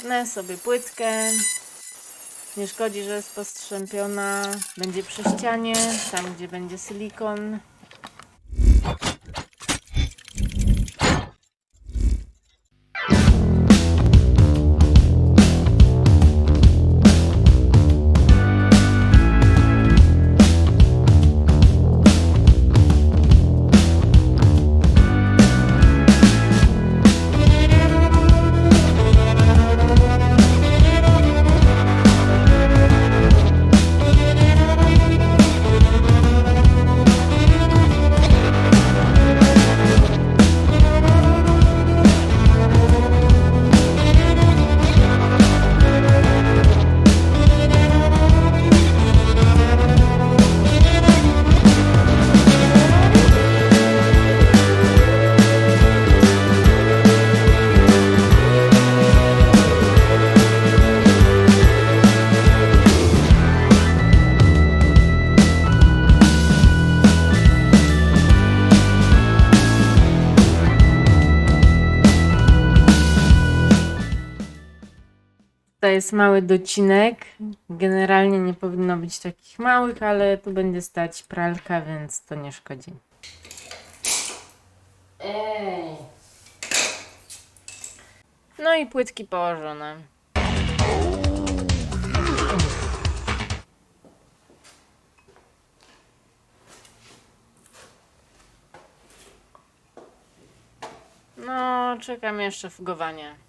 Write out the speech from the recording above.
Tnę sobie płytkę. Nie szkodzi, że jest postrzępiona. Będzie przy ścianie, tam gdzie będzie silikon. To jest mały docinek. Generalnie nie powinno być takich małych, ale tu będzie stać pralka, więc to nie szkodzi. Ej. No i płytki położone. No, czekam jeszcze w gowanie.